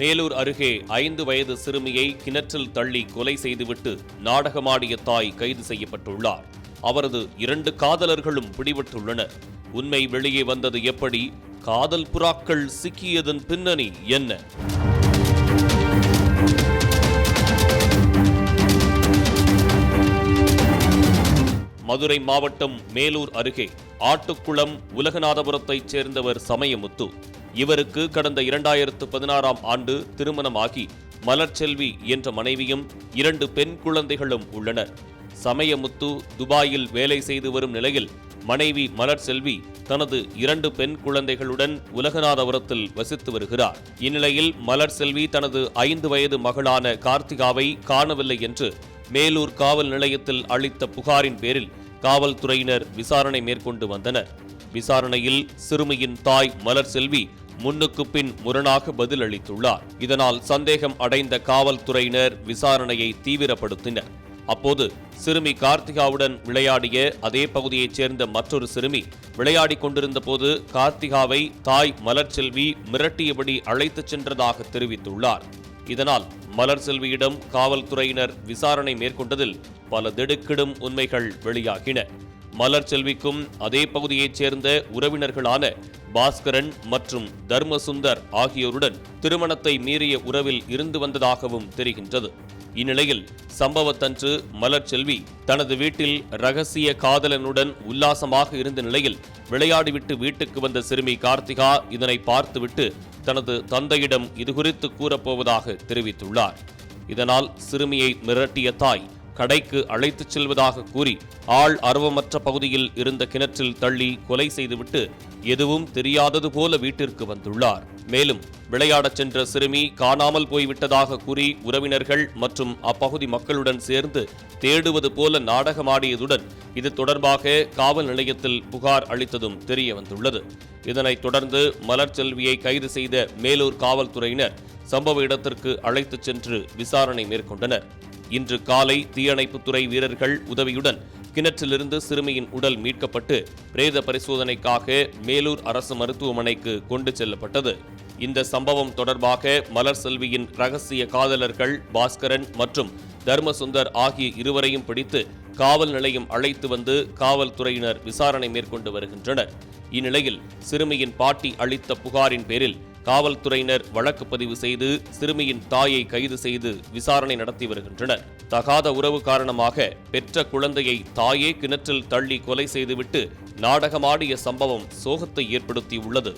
மேலூர் அருகே ஐந்து வயது சிறுமியை கிணற்றில் தள்ளி கொலை செய்துவிட்டு நாடகமாடிய தாய் கைது செய்யப்பட்டுள்ளார். அவரது இரண்டு காதலர்களும் பிடிபட்டுள்ளனர். உண்மை வெளியே வந்தது எப்படி? காதல் புறாக்கள் சிக்கியதன் பின்னணி என்ன? மதுரை மாவட்டம் மேலூர் அருகே ஆட்டுக்குளம் உலகநாதபுரத்தைச் சேர்ந்தவர் சமயமுத்து. இவருக்கு கடந்த இரண்டாயிரத்து பதினாறாம் ஆண்டு திருமணமாகி மலர்ச்செல்வி என்ற மனைவியும் இரண்டு பெண் குழந்தைகளும் உள்ளனர். சமயமுத்து துபாயில் வேலை செய்து வரும் நிலையில் மனைவி மலர் செல்வி தனது இரண்டு பெண் குழந்தைகளுடன் உலகநாதபுரத்தில் வசித்து வருகிறார். இந்நிலையில் மலர் செல்வி தனது ஐந்து வயது மகளான கார்த்திகாவை காணவில்லை என்று மேலூர் காவல் நிலையத்தில் அளித்த புகாரின் பேரில் காவல்துறையினர் விசாரணை மேற்கொண்டு வந்தனர். விசாரணையில் சிறுமியின் தாய் மலர் செல்வி முன்னுக்கு பின் முரணாக பதில் அளித்துள்ளார் இதனால் சந்தேகம் அடைந்த காவல்துறையினர் விசாரணையை தீவிரப்படுத்தினர். அப்போது சிறுமி கார்த்திகாவுடன் விளையாடிய அதே பகுதியைச் சேர்ந்த மற்றொரு சிறுமி விளையாடி கொண்டிருந்த போது கார்த்திகாவை தாய் மலர்செல்வி மிரட்டியபடி அழைத்துச் சென்றதாக தெரிவித்துள்ளார். இதனால் மலர்செல்வியிடம் காவல்துறையினர் விசாரணை மேற்கொண்டதில் பல திடுக்கிடும் உண்மைகள் வெளியாகின. மலர் செல்விக்கும் அதே பகுதியைச் சேர்ந்த உறவினர்களான பாஸ்கரன் மற்றும் தர்மசுந்தர் ஆகியோருடன் திருமணத்தை மீறிய உறவில் இருந்து வந்ததாகவும் தெரிகின்றது. இந்நிலையில் சம்பவத்தன்று மலர்செல்வி தனது வீட்டில் ரகசிய காதலனுடன் உல்லாசமாக இருந்த நிலையில் விளையாடிவிட்டு வீட்டுக்கு வந்த சிறுமி கார்த்திகா இதனை பார்த்துவிட்டு தனது தந்தையிடம் இதுகுறித்து கூறப்போவதாக தெரிவித்துள்ளார். இதனால் சிறுமியை மிரட்டிய தாய் கடைக்கு அழைத்துச் செல்வதாக கூறி ஆள் அருவமற்ற பகுதியில் இருந்த கிணற்றில் தள்ளி கொலை செய்துவிட்டு எதுவும் தெரியாதது போல வீட்டிற்கு வந்துள்ளார். மேலும் விளையாடச் சென்ற சிறுமி காணாமல் போய்விட்டதாக கூறி உறவினர்கள் மற்றும் அப்பகுதி மக்களுடன் சேர்ந்து தேடுவது போல நாடகமாடியதுடன் இது தொடர்பாக காவல் நிலையத்தில் புகார் அளித்ததும் தெரிய வந்துள்ளது. இதனைத் தொடர்ந்து மலர்ச்செல்வியை கைது செய்த மேலூர் காவல்துறையினர் சம்பவ இடத்திற்கு அழைத்துச் சென்று விசாரணை மேற்கொண்டனர். இன்று காலை தீயணைப்புத்துறை வீரர்கள் உதவியுடன் கிணற்றிலிருந்து சிறுமியின் உடல் மீட்கப்பட்டு பிரேத பரிசோதனைக்காக மேலூர் அரசு மருத்துவமனைக்கு கொண்டு செல்லப்பட்டது. இந்த சம்பவம் தொடர்பாக மலர் செல்வியின் ரகசிய காதலர்கள் பாஸ்கரன் மற்றும் தர்மசுந்தர் ஆகிய இருவரையும் பிடித்து காவல் நிலையம் அழைத்து வந்து காவல்துறையினர் விசாரணை மேற்கொண்டு வருகின்றனர். இந்நிலையில் சிறுமியின் பாட்டி அளித்த புகாரின் பேரில் காவல்துறையினர் வழக்கு பதிவு செய்து சிறுமியின் தாயை கைது செய்து விசாரணை நடத்தி வருகின்றனர். தகாத உறவு காரணமாக பெற்ற குழந்தையை தாயே கிணற்றில் தள்ளி கொலை செய்துவிட்டு நாடகமாடிய சம்பவம் சோகத்தை ஏற்படுத்தியுள்ளது.